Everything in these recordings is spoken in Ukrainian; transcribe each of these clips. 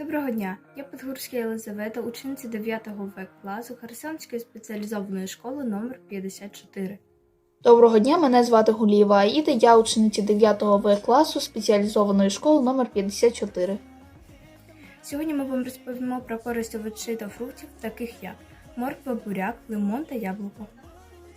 Доброго дня! Я Подгурська Єлизавета, учениця 9 В класу Херсонської спеціалізованої школи номер 54. Доброго дня, мене звати Гулієва Аїда, я учениця 9 В класу спеціалізованої школи номер 54. Сьогодні ми вам розповімо про користь овочей та фруктів, таких як морква, буряк, лимон та яблуко.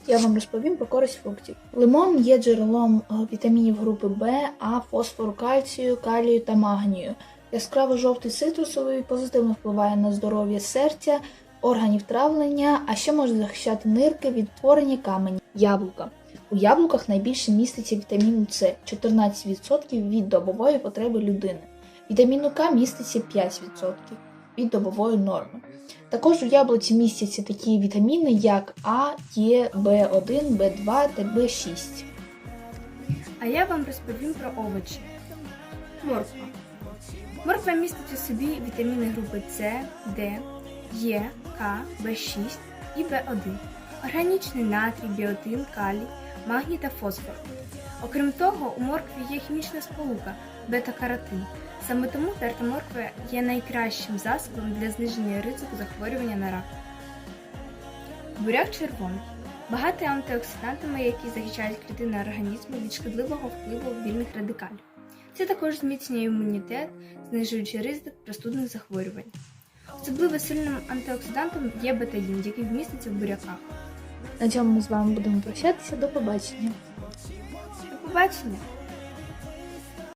Я вам розповім про користь фруктів. Лимон є джерелом е, вітамінів групи В, А, фосфору, кальцію, калію та магнію. Яскраво жовтий цитрусовий позитивно впливає на здоров'я серця, органів травлення, а ще може захищати нирки від творення камені. Яблука. У яблуках найбільше міститься вітаміну С 14% від добової потреби людини. Вітаміну К міститься 5% від добової норми. Також у яблуці містяться такі вітаміни, як А, Е, В1, В2 та В6. А я вам розповім про овочі. Морква. Морква містить у собі вітаміни групи С, Д, Е, К, В6 і В1, органічний натрій, біотин, калій, магній та фосфор. Окрім того, у моркві є хімічна сполука бета-каротин. Саме тому терта морква є найкращим засобом для зниження ризику захворювання на рак. Буряк червоний. Багатий антиоксидантами, які захищають клітини організму від шкідливого впливу вільних радикалів. Це також зміцнює імунітет, знижуючи ризик простудних захворювань. Особливо сильним антиоксидантом є бетаїн, який вміститься в буряках. На цьому ми з вами будемо прощатися. До побачення. До побачення!